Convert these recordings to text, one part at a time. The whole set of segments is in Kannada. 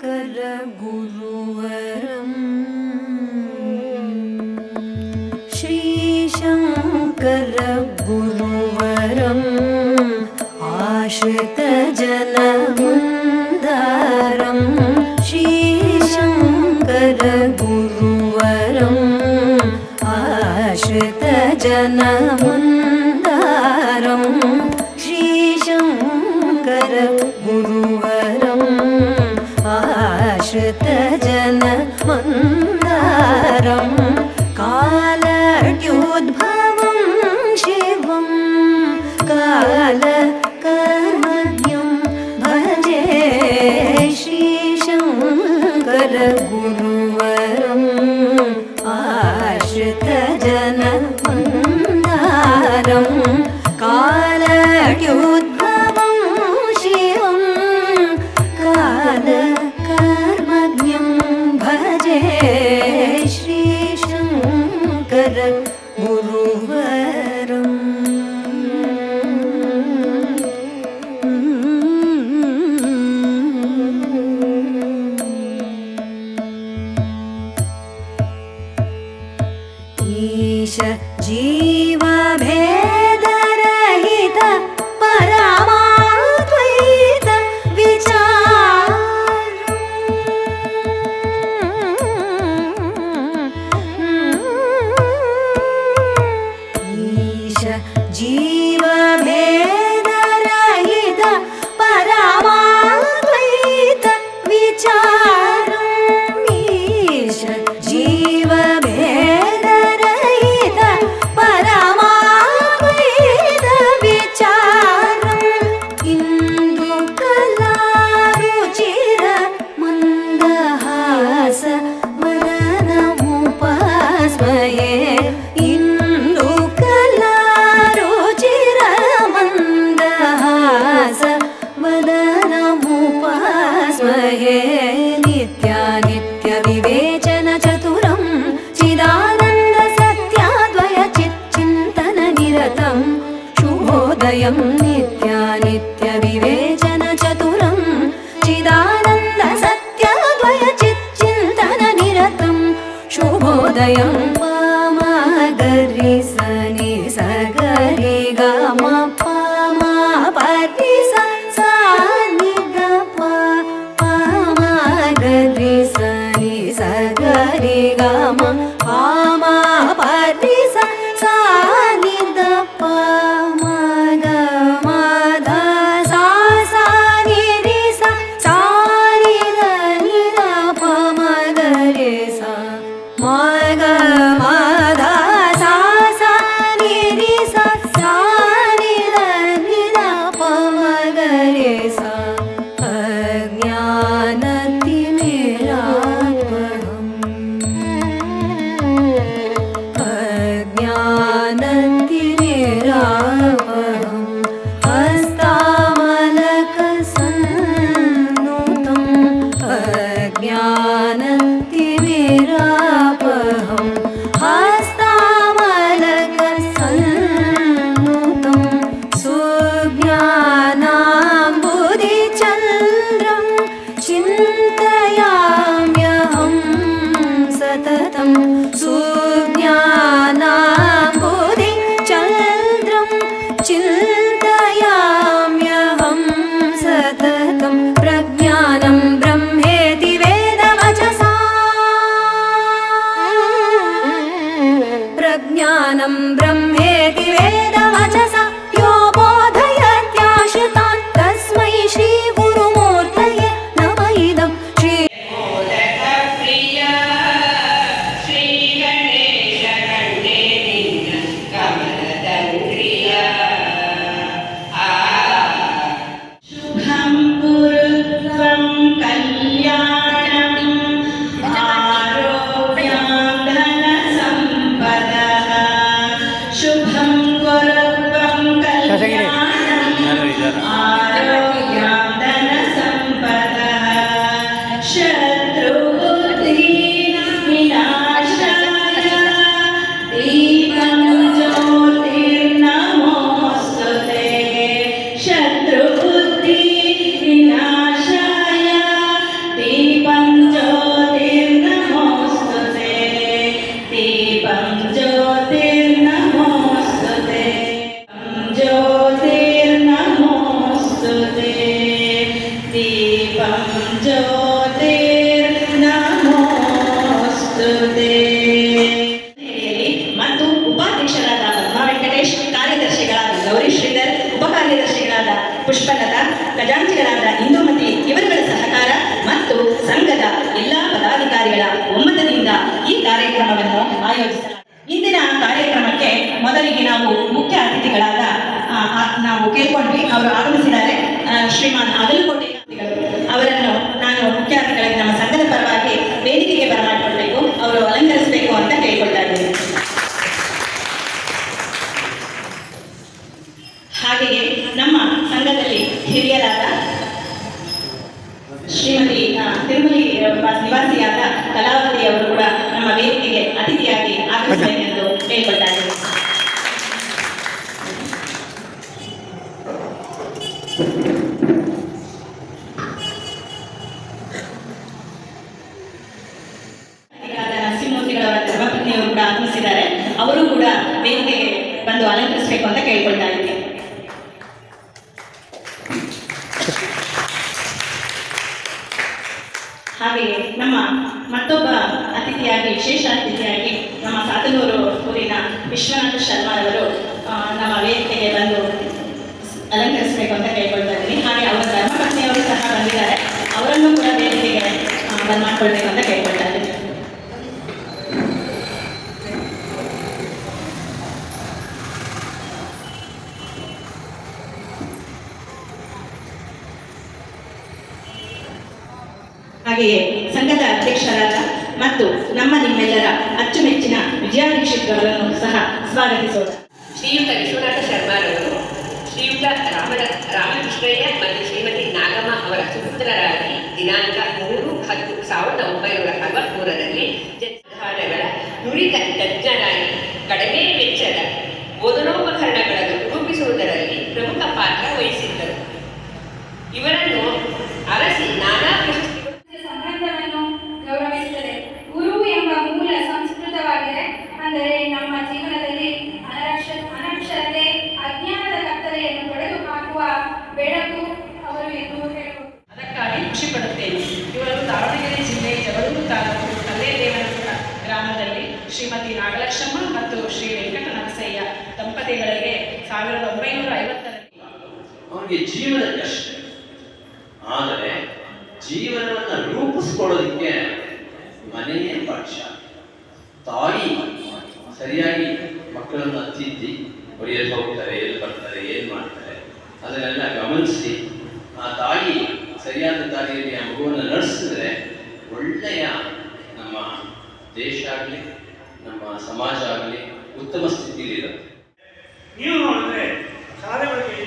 शङ्करगुरुवरम् श्रीशङ्करगुरुवरम् आश्रितजनमुन्दारं श्रीशङ्करगुरुवरम् आश्रितजनमुन्दारं श्रीशङ्करगुरु கருத்த नित्यं नित्यानित्यविवेचनचतुरं चिदानन्दसत्यद्वयचिच्चिन्तननिरतं शुभोदयं पामागरि सनि सगरि गम पामा परि सनि पामागरि सनि सगरि गम पा சிந்தையா yo ಮೊದಲಿಗೆ ನಾವು ಮುಖ್ಯ ಅತಿಥಿಗಳಾದ ನಾವು ಕೇಳ್ಕೊಂಡ್ವಿ. ಅವರು ಆಗಮಿಸಿದ್ದಾರೆ. ಶ್ರೀಮಾನ್ ಅಗಲಕೋಟೆ ಅವರನ್ನು ನಾನು ಮುಖ್ಯ ಅತಿಥಿಗಳಿಗೆ ನಮ್ಮ ಸಂಘದ ಪರವಾಗಿ ವೇದಿಕೆಗೆ ಬರಮಾಡಿಕೊಳ್ಬೇಕು. ಅವರು ಅಲಂಕರಿಸಬೇಕು ಅಂತ ಕೇಳ್ಕೊಳ್ತಾ ಇದ್ದೀನಿ. ಹಾಗೆಯೇ ನಮ್ಮ ಸಂಘದಲ್ಲಿ ಹಿರಿಯರಾದ ಶ್ರೀಮತಿ ತಿರುಮಲಿ ನಿವಾಸಿಯಾದ ಕಲಾವತಿ ಅವರು ಕೂಡ ನಮ್ಮ ವೇದಿಕೆಗೆ ಅತಿಥಿಯಾಗಿ ಆಗಮಿಸಬೇಕೆಂದು ಕೇಳ್ಕೊಳ್ತಾ ಇದ್ದೀನಿ ಅತಿಥಿಗಳಾದ ನರಸಿಂಹಮೂರ್ತಿಗಳವರ ಧರ್ಮಪತ್ನಿಯವರು ಕೂಡ ಆಗಮಿಸಿದ್ದಾರೆ ಅವರು ಕೂಡ ವೇದಿಕೆಗೆ ಬಂದು ಅಲಂಕರಿಸಬೇಕು ಅಂತ ಕೇಳ್ಕೊಳ್ತಾ ಇದ್ದೀನಿ ಹಾಗೆಯೇ ನಮ್ಮ ಮತ್ತೊಬ್ಬ ಅತಿಥಿಯಾಗಿ ನಮ್ಮ ಸಾತನೂರು ಊರಿನ ವಿಶ್ವನಾಥ ಶರ್ಮಾರವರು ನಮ್ಮ ವೇದಿಕೆಗೆ ಬಂದು ಅಲಂಕರಿಸಬೇಕು ಅಂತ ಕೇಳ್ಕೊಳ್ತಾ ಇದ್ದೀನಿ. ಹಾಗೆ ಅವರ ಧರ್ಮಪತ್ನಿಯವರು ಸಹ ಬಂದಿದ್ದಾರೆ. ಅವರನ್ನು ಕೂಡ ವೇದಿಕೆಗೆ ಮಾಡ್ಕೊಳ್ಬೇಕು ಅಂತ ಕೇಳ್ಕೊಳ್ತಾ ಇದ್ದೀನಿ. ಹಾಗೆಯೇ ಮತ್ತು ನಮ್ಮ ನಿಮ್ಮೆಲ್ಲರ ಅಚ್ಚುಮೆಚ್ಚಿನ ವಿಜಯ ಅವರನ್ನು ಸಹ ಸ್ವಾಗತಿಸೋಣ. ಶ್ರೀಯುತ ವಿಶ್ವನಾಥ ಶರ್ಮಾರವರು ಶ್ರೀಯುತ ರಾಮ ರಾಮಕೃಷ್ಣಯ್ಯ ಮತ್ತು ಶ್ರೀಮತಿ ನಾಗಮ್ಮ ಅವರ ಸುಪುತ್ರರಾಗಿ ದಿನಾಂಕ ಮೂರು ಹತ್ತು ಸಾವಿರದ ಒಂಬೈನೂರ ಅರವತ್ಮೂರರಲ್ಲಿ ಜನ್ಮಧಾನಗಳ ನುರಿತ ತಜ್ಞರಾಗಿ ಕಡಿಮೆ ಜೀವನವನ್ನು ರೂಪಿಸ್ಕೊಳ್ಳೋದಕ್ಕೆ ಮನೆಯೇ ಪಕ್ಷ. ತಾಯಿ ಸರಿಯಾಗಿ ಮಕ್ಕಳನ್ನು ತಿದ್ದಿ ಅವ್ರು ಎಲ್ಲಿ ಹೋಗ್ತಾರೆ, ಎಲ್ಲಿ ಬರ್ತಾರೆ, ಏನು ಮಾಡ್ತಾರೆ, ಅದನ್ನೆಲ್ಲ ಗಮನಿಸಿ, ಆ ತಾಯಿ ಸರಿಯಾದ ದಾರಿಯಲ್ಲಿ ಆ ಮಗುವನ್ನು ನಡೆಸಿದ್ರೆ ಒಳ್ಳೆಯ ನಮ್ಮ ದೇಶ ಆಗಲಿ, ನಮ್ಮ ಸಮಾಜ ಆಗಲಿ ಉತ್ತಮ ಸ್ಥಿತಿಯಲ್ಲಿರುತ್ತೆ ನೀವು ನೋಡಿದ್ರೆ ಶಾಲೆಗಳಿಗೆ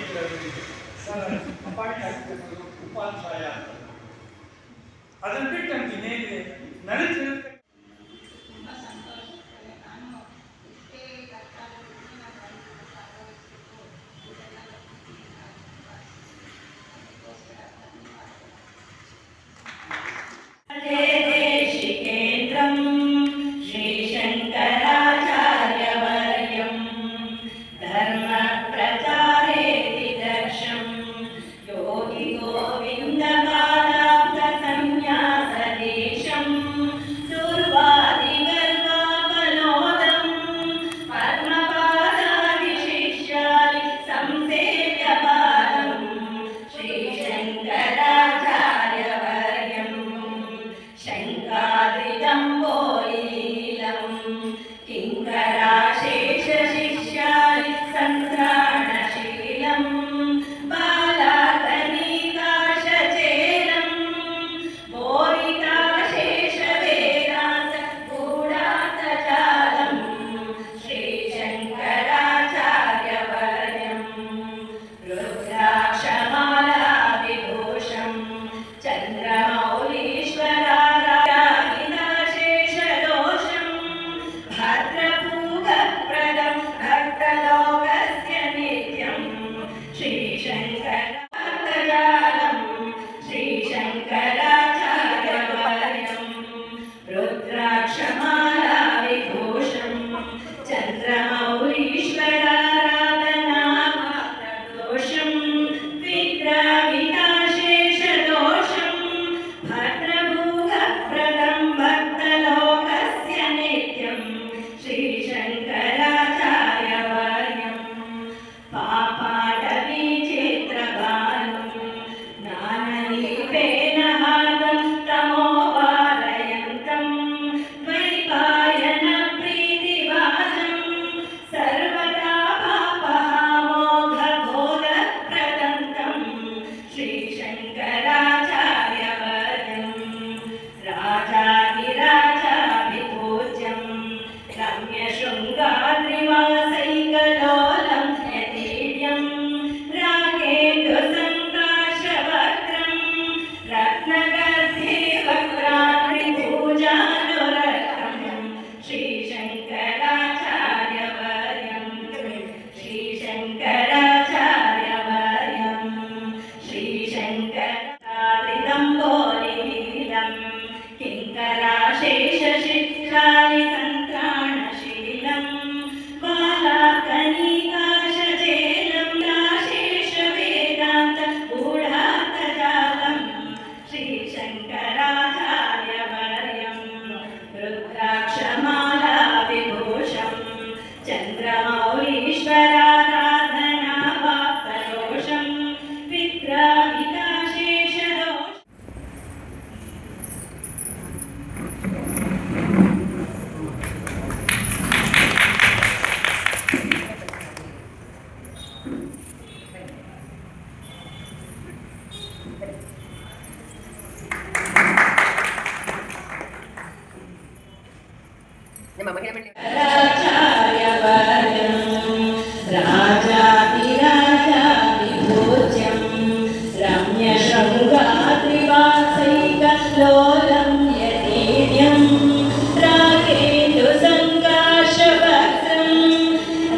ಅಪಾಯಿಂಟ್ ಆಗಿರ್ಬೋದು ಉಪಾಧ್ಯಾಯ அதன் பின் தனக்கு நேரில்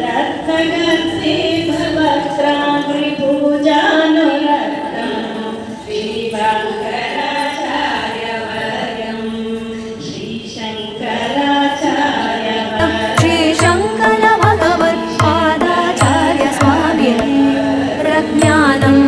रत्नगत्री भव श्रीशङ्कराचार्य श्रीशङ्कर भगवत्पादाचार्य स्वामि रज्ञानम्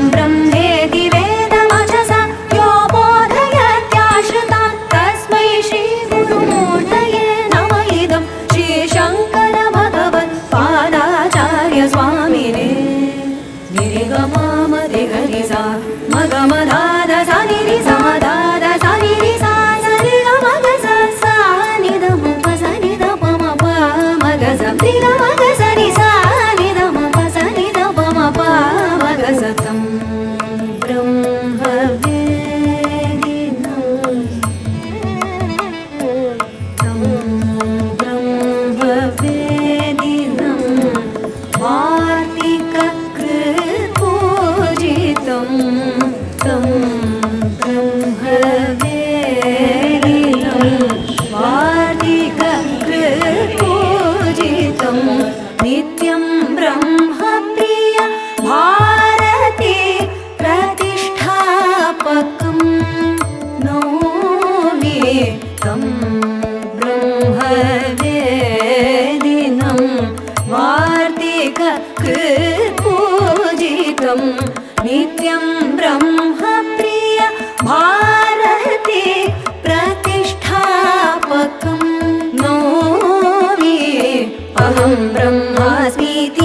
ब्रह्मास्मीति